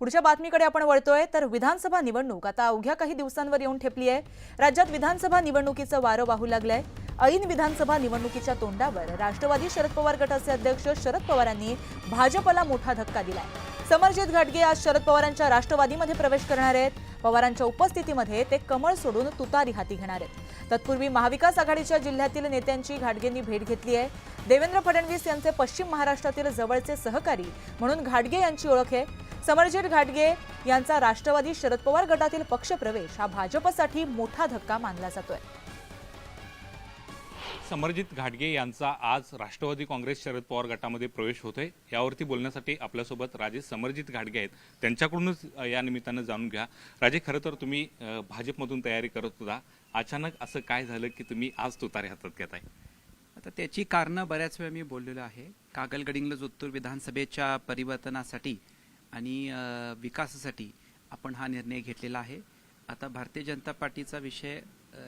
पुढच्या बातमीकडे आपण वळतोय तर विधानसभा निवडणूक आता अवघ्या काही दिवसांवर येऊन ठेपली आहे. राज्यात विधानसभा निवडणुकीचं वारं वाहू लागलंय. ऐन विधानसभा निवडणुकीच्या तोंडावर राष्ट्रवादी शरद पवार गटाचे अध्यक्ष शरद पवारांनी भाजपला मोठा धक्का दिलाय. समरजित घाटगे आज शरद पवारांच्या राष्ट्रवादीमध्ये प्रवेश करणार आहेत. पवारांच्या उपस्थितीमध्ये ते कमळ सोडून तुतारी हाती घेणार आहेत. तत्पूर्वी महाविकास आघाडीच्या जिल्ह्यातील नेत्यांची घाटगेंनी भेट घेतली आहे. देवेंद्र फडणवीस यांचे पश्चिम महाराष्ट्रातील जवळचे सहकारी म्हणून घाटगे यांची ओळख आहे. समरजित घाटगे यांचा राष्ट्रवादी शरद पवार गटातील पक्षप्रवेश हा भाजपसाठी मोठा धक्का मानला जातोय. समरजित घाटगे यांचा आज राष्ट्रवादी काँग्रेस शरद पवार गटामध्ये प्रवेश होतोय. यावरती बोलण्यासाठी आपल्यासोबत राजे समरजित घाटगे आहेत. त्यांच्याकडूनच या निमित्तानं जाणून घ्या. राजे खरं तर तुम्ही भाजपमधून तयारी करत होता. अचानक असं काय झालं की तुम्ही आज तुतारे हातात घेताय? आता त्याची कारणं बऱ्याच वेळा मी बोललेलो आहे. कागलगडिंग्लज उत्तूर विधानसभेच्या परिवर्तनासाठी आणि विकासासाठी आपण हा निर्णय घेतलेला आहे. आता भारतीय जनता पार्टीचा विषय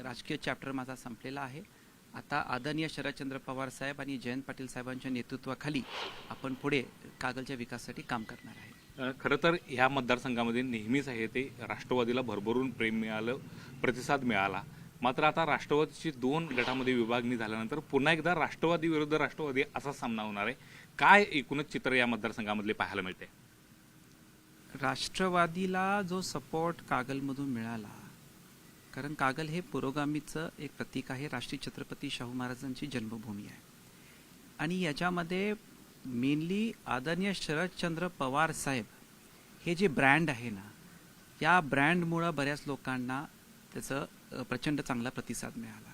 राजकीय चॅप्टर माझा संपलेला आहे. आता आदरणीय शरदचंद्र पवार साहेब आणि जयंत पाटील साहेबांच्या नेतृत्वाखाली आपण पुढे कागलच्या विकासासाठी काम करणार आहे. खरं तर ह्या मतदारसंघामध्ये नेहमीच आहे ते राष्ट्रवादीला भरभरून प्रेम मिळालं प्रतिसाद मिळाला. मात्र आता राष्ट्रवादीची दोन गटामध्ये विभागणी झाल्यानंतर पुन्हा एकदा राष्ट्रवादी विरुद्ध राष्ट्रवादी असा सामना होणार आहे. काय एकूणच चित्र या मतदारसंघामधले पाहायला मिळते राष्ट्रवादीला जो सपोर्ट कागलमधून मिळाला कारण कागल हे पुरोगामीचं एक प्रतीक आहे. राष्ट्रीय छत्रपती शाहू महाराजांची जन्मभूमी आहे. आणि याच्यामध्ये मेनली आदरणीय शरदचंद्र पवार साहेब हे जे ब्रँड आहे ना या ब्रँडमुळं बऱ्याच लोकांना त्याचं प्रचंड चांगला प्रतिसाद मिळाला.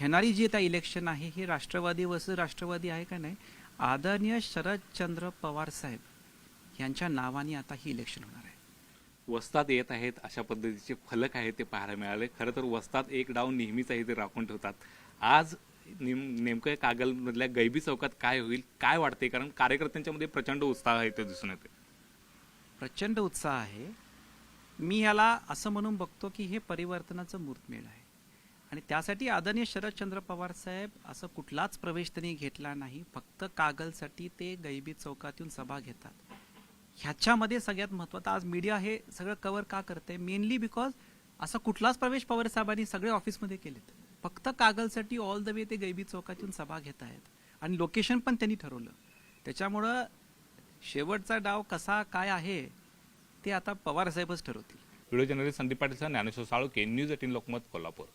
येणारी जी आता इलेक्शन आहे हे राष्ट्रवादी वस राष्ट्रवादी आहे का नाही? आदरणीय शरदचंद्र पवार साहेब यांच्या नावाने आता ही इलेक्शन होणार आहे. वस्तात येत आहेत अशा पद्धतीचे फलक आहेत ते पाहायला मिळाले. खरं तर वस्तात एक डाव नेहमीच आहे ते राखून ठेवतात. आज नेम नेमकं कागलमधल्या गैबी चौकात काय होईल काय वाटते कारण कार्यकर्त्यांच्यामध्ये प्रचंड उत्साह आहे ते दिसून येते. प्रचंड उत्साह आहे. मी ह्याला असं म्हणून बघतो की हे परिवर्तनाचं मूर्तमेळ आहे. आणि त्यासाठी आदरणीय शरदचंद्र पवार साहेब असं कुठलाच प्रवेश त्यांनी घेतला नाही. फक्त कागलसाठी ते गैबी चौकातून सभा घेतात. ह्याच्यामध्ये सगळ्यात महत्त्वाचं आज मीडिया हे सगळं कवर का करते मेनली बिकॉज असा कुठलाच प्रवेश पवार साहेबांनी सगळे ऑफिसमध्ये केलेत. फक्त कागलसाठी ऑल द वे ते गैबी चौकातून सभा घेत आहेत. आणि लोकेशन पण त्यांनी ठरवलं. त्याच्यामुळं शेवटचा डाव कसा काय आहे ते आता पवार साहेबच ठरवतील. व्हिडिओ जर्नलिस्ट संदीप पाटील सह ज्ञानेश्वर साळुके न्यूज एटीन लोकमत कोल्हापूर.